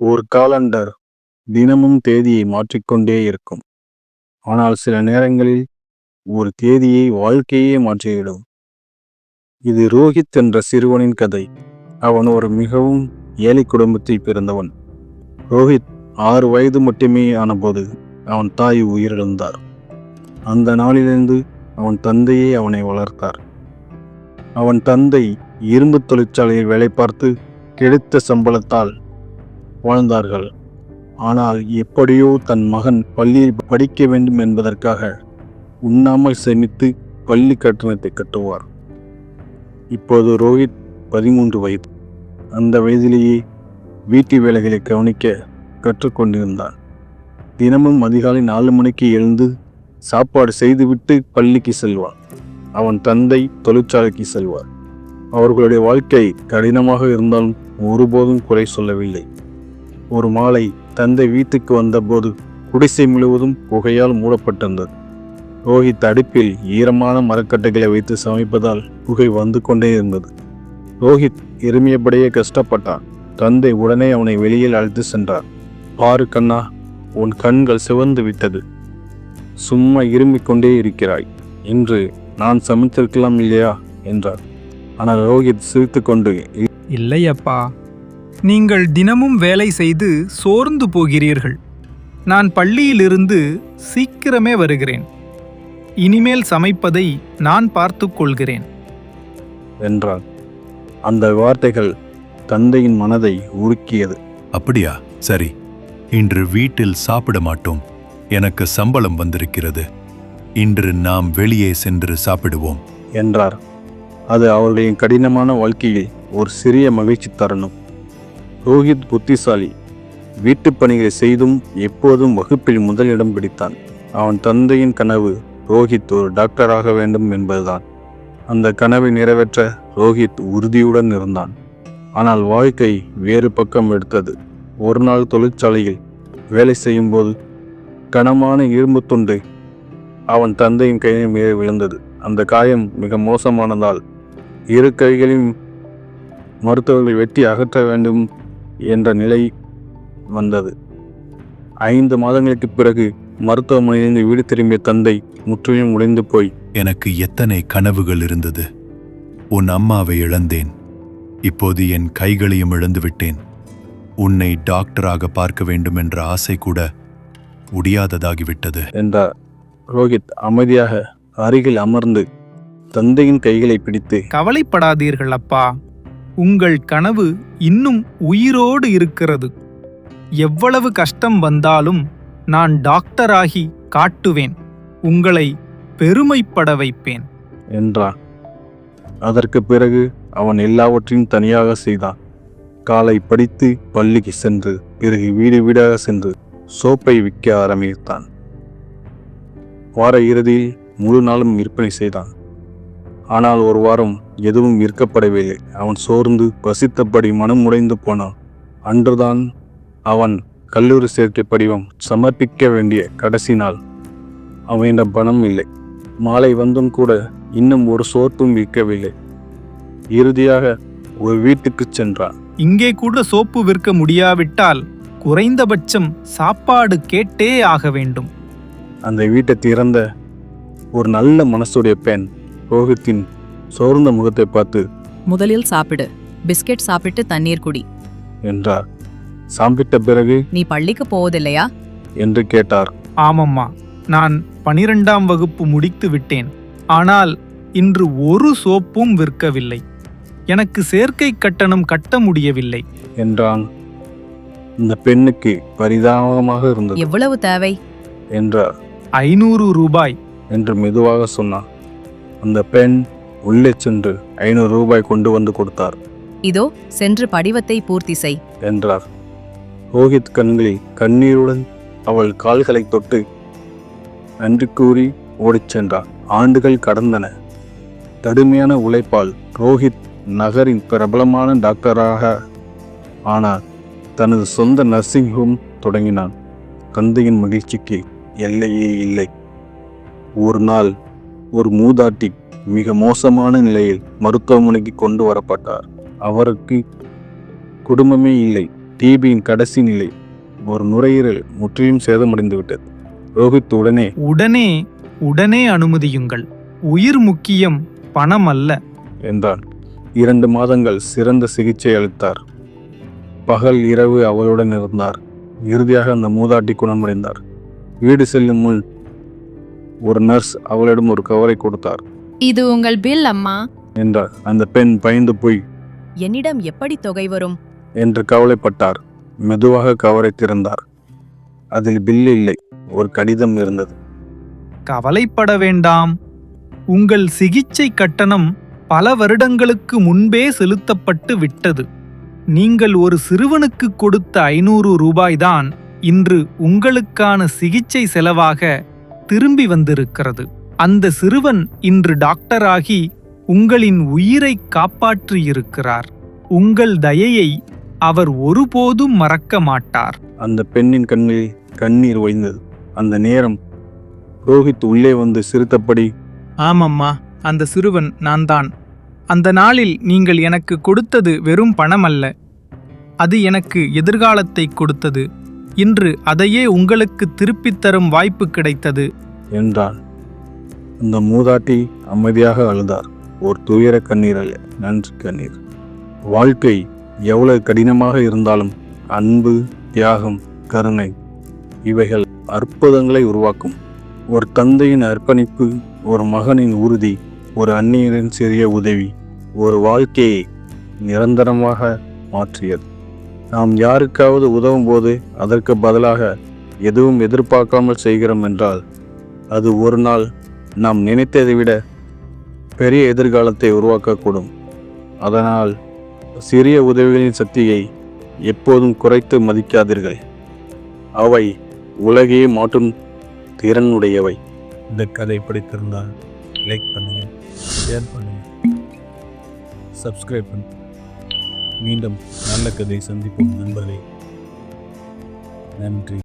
ஒரு காலண்டர் தினமும் தேதியை மாற்றிக்கொண்டே இருக்கும். ஆனால் சில நேரங்களில் ஒரு தேதியை வாழ்க்கையே மாற்றிவிடும். இது ரோஹித் என்ற சிறுவனின் கதை. அவன் ஒரு மிகவும் ஏழை குடும்பத்தில் பிறந்தவன். ரோஹித் ஆறு வயது மட்டுமே ஆனபோது அவன் தாய் உயிரிழந்தார். அந்த நாளிலிருந்து அவன் தந்தையே அவனை வளர்த்தார். அவன் தந்தை இரும்பு தொழிற்சாலையில் வேலை பார்த்து கிடைத்த சம்பளத்தால் வாழ்ந்தார்கள். ஆனால் எப்படியோ தன் மகன் பள்ளியில் படிக்க வேண்டும் என்பதற்காக உண்ணாமல் சேமித்து பள்ளி கட்டணத்தை கட்டுவார். இப்போது ரோஹித் பதிமூன்று வயது. அந்த வயதிலேயே வீட்டு வேலைகளை கவனிக்க கற்றுக்கொண்டிருந்தான் தினமும் அதிகாலை நாலு மணிக்கு எழுந்து சாப்பாடு செய்துவிட்டு பள்ளிக்கு செல்வான். அவன் தந்தை தொழிற்சாலைக்கு செல்வார். அவர்களுடைய வாழ்க்கை கடினமாக இருந்தாலும் ஒருபோதும் குறை சொல்லவில்லை. ஒரு மாலை தந்தை வீட்டுக்கு வந்தபோது குடிசை முழுவதும் புகையால் மூடப்பட்டிருந்தது. ரோஹித் அடுப்பில் ஈரமான மரக்கட்டைகளை வைத்து சமைப்பதால் புகை வந்து கொண்டே இருந்தது. ரோஹித் இருமியபடியே கஷ்டப்பட்டான். தந்தை உடனே அவனை வெளியில் அழைத்து சென்றார். பாரு கண்ணா உன் கண்கள் சிவந்து விட்டது. சும்மா இருமிக் கொண்டே இருக்கிறாய். இன்று நான் சமைத்திருக்கலாம் இல்லையா? என்றார். ஆனால் ரோஹித் சிரித்துக்கொண்டு கொண்டு இல்லையப்பா நீங்கள் தினமும் வேலை செய்து சோர்ந்து போகிறீர்கள். நான் பள்ளியிலிருந்து சீக்கிரமே வருகிறேன். இனிமேல் சமைப்பதை நான் பார்த்துக் கொள்கிறேன். என்றான் அந்த வார்த்தைகள் தந்தையின் மனதை உருக்கியது. அப்படியா? சரி. இன்று வீட்டில் சாப்பிட மாட்டோம். எனக்கு சம்பளம் வந்திருக்கிறது. இன்று நாம் வெளியே சென்று சாப்பிடுவோம். என்றார். அது அவர்களின் கடினமான வாழ்க்கையில் ஒரு சிறிய மகிழ்ச்சி தருணம். ரோஹித் புத்திசாலி. வீட்டுப் பணிகளை செய்தும் எப்போதும் வகுப்பில் முதலிடம் பிடித்தான். அவன் தந்தையின் கனவு ரோஹித் ஒரு டாக்டராக வேண்டும் என்பதுதான். அந்த கனவை நிறைவேற்ற ரோஹித் உறுதியுடன் இருந்தான். ஆனால் வாழ்க்கை வேறு பக்கம் எடுத்தது. ஒரு நாள் தொழிற்சாலையில் வேலை செய்யும்போது கனமான இரும்பு துண்டு அவன் தந்தையின் கையின் மீது விழுந்தது. அந்த காயம் மிக மோசமானதால் இரு கைகளையும் மருத்துவர்கள் வெட்டி அகற்ற வேண்டும் என்ற நிலை வந்தது. ஐந்து மாதங்களுக்கு பிறகு மருத்துவமனையிலிருந்து வீடு திரும்பிய தந்தை முற்றிலும் உடைந்து போய் எனக்கு எத்தனை கனவுகள் இருந்தது. உன் அம்மாவை இழந்தேன். இப்போது என் கைகளையும் இழந்து விட்டேன் உன்னை டாக்டராக பார்க்க வேண்டும் என்ற ஆசை கூட முடியாததாகிவிட்டது. என்றார். ரோஹித் அமைதியாக அருகில் அமர்ந்து தந்தையின் கைகளை பிடித்து கவலைப்படாதீர்கள் அப்பா. உங்கள் கனவு இன்னும் உயிரோடு இருக்கிறது. எவ்வளவு கஷ்டம் வந்தாலும் நான் டாக்டராகி காட்டுவேன். உங்களை பெருமைப்பட வைப்பேன். என்றான். அதற்கு பிறகு அவன் எல்லாவற்றையும் தனியாக செய்தான். காலை படித்து பள்ளிக்கு சென்று பிறகு வீடு வீடாக சென்று சோப்பை விற்க ஆரம்பித்தான். வார இறுதியில் முழு நாளும் விற்பனை செய்தான். ஆனால் ஒரு வாரம் எதுவும் விற்கப்படவில்லை அவன் சோர்ந்து பசித்தபடி மனம் உடைந்து போனான். அன்றுதான் அவன் கல்லூரி சேர்க்கை படிவம் சமர்ப்பிக்க வேண்டிய கடைசி நாள். அவனிடம் பணம் இல்லை. மாலை வந்தும் கூட இன்னும் ஒரு சோர்ப்பும் விற்கவில்லை. இறுதியாக ஒரு வீட்டுக்கு சென்றான். இங்கே கூட சோப்பு விற்க முடியாவிட்டால் குறைந்தபட்சம் சாப்பாடு கேட்டே ஆக வேண்டும். அந்த வீட்டை திறந்த ஒரு நல்ல மனசுடைய பெண் ரோஹித்தின் சோர்ந்த முகத்தை பார்த்து முதலில் சாப்பிடு. பிஸ்கெட் சாப்பிட்டு தண்ணீர் குடி. என்றார். சாப்பிட்ட பிறகு? நீ பள்ளிக்கு போவதில்லையா? என்று கேட்டார். ஆமம்மா. நான் பனிரெண்டாம் வகுப்பு முடித்து விட்டேன். ஆனால் இன்று ஒரு சோப்பும் விற்கவில்லை. எனக்கு சேர்க்கை கட்டணம் கட்ட முடியவில்லை. என்றான். இந்த பெண்ணுக்கு பரிதாபமாக இருந்தது. எவ்வளவு தேவை? என்றார். ஐநூறு ரூபாய். என்று மெதுவாக சொன்னான். அந்த பெண் உள்ளே சென்று ஐநூறு ரூபாய் கொண்டு வந்து கொடுத்தார். இதோ சென்று படிவத்தை பூர்த்தி செய். என்றார். ரோஹித் கண்களில் கண்ணீருடன் அவள் கால்களை தொட்டு நன்றி கூறி ஓடிச் சென்றார் ஆண்டுகள் கடந்தன. கடுமையான உழைப்பால் ரோஹித் நகரின் பிரபலமான டாக்டராக ஆனார். தனது சொந்த நர்சிங் ஹோம் தொடங்கினான். தந்தையின் மகிழ்ச்சிக்கு எல்லையே இல்லை. ஒரு நாள் ஒரு மூதாட்டி மிக மோசமான நிலையில் மருத்துவமனைக்கு கொண்டு வரப்பட்டார். அவருக்கு குடும்பமே இல்லை. டிபியின் கடைசி நிலை. ஒரு நுரையீரல் முற்றிலும் சேதமடைந்து விட்டது ரோஹித் உடனே உடனே உடனே அனுமதியுங்கள். உயிர் முக்கியம் பணம் அல்ல. என்றான். இரண்டு மாதங்கள் சிறந்த சிகிச்சை அளித்தார். பகல் இரவு அவளுடன் இருந்தார். இறுதியாக அந்த மூதாட்டி குணமடைந்தார். வீடு செல்லும் முன் ஒரு நர்ஸ் அவளிடம் ஒரு கவரை கொடுத்தார். இது உங்கள் பில் அம்மா. என்றார் அந்த பெண் பயந்து போய் என்னிடம் எப்படி தொகை வரும்? என்று கவலைப்பட்டார். மெதுவாக கவரை திறந்தார். அதில் பில் இல்லை ஒரு கடிதம் இருந்தது. கவலைப்பட வேண்டாம். உங்கள் சிகிச்சை கட்டணம் பல வருடங்களுக்கு முன்பே செலுத்தப்பட்டு விட்டது. நீங்கள் ஒரு சிறுவனுக்கு கொடுத்த ஐநூறு ரூபாய்தான் இன்று உங்களுக்கான சிகிச்சை செலவாக திரும்பி வந்திருக்கிறது. அந்த சிறுவன் இன்று டாக்டராகி உங்களின் உயிரை காப்பாற்றியிருக்கிறார். உங்கள் தயையை அவர் ஒருபோதும் மறக்க மாட்டார். அந்த பெண்ணின் கண்ணில் கண்ணீர் ஒய்ந்தது அந்த நேரம் ரோஹித் உள்ளே வந்து சிரித்தபடி ஆமம்மா அந்த சிறுவன் நான் தான் அந்த நாளில் நீங்கள் எனக்கு கொடுத்தது வெறும் பணம் அல்ல அது எனக்கு எதிர்காலத்தை கொடுத்தது. இன்று அதையே உங்களுக்கு திருப்பித் தரும் வாய்ப்பு கிடைத்தது. என்றான். அந்த மூதாட்டி அமைதியாக அழுதார். ஒரு துயர கண்ணீர் அல்ல நன்றி கண்ணீர். வாழ்க்கை எவ்வளவு கடினமாக இருந்தாலும் அன்பு தியாகம் கருணை இவைகள் அற்புதங்களை உருவாக்கும். ஒரு தந்தையின் அர்ப்பணிப்பு ஒரு மகனின் உறுதி ஒரு அந்நியரின் சிறிய உதவி ஒரு வாழ்க்கையை நிரந்தரமாக மாற்றியது. நாம் யாருக்காவது உதவும் போது அதற்கு பதிலாக எதுவும் எதிர்பார்க்காமல் செய்கிறோம் என்றால் அது ஒரு நாள் நாம் நினைத்ததை விட பெரிய எதிர்காலத்தை உருவாக்கக்கூடும். அதனால் சிறிய உதவிகளின் சக்தியை எப்போதும் குறைத்து மதிக்காதீர்கள். அவை உலகையே மாற்றும் திறனுடையவை. இந்த கதை பிடித்திருந்தால் லைக் பண்ணுங்கள் ஷேர் பண்ணுங்கள் சப்ஸ்கிரைப் பண்ணுங்கள் மீண்டும் நல்ல கதை சந்திப்போம் நண்பர்களே. நன்றி.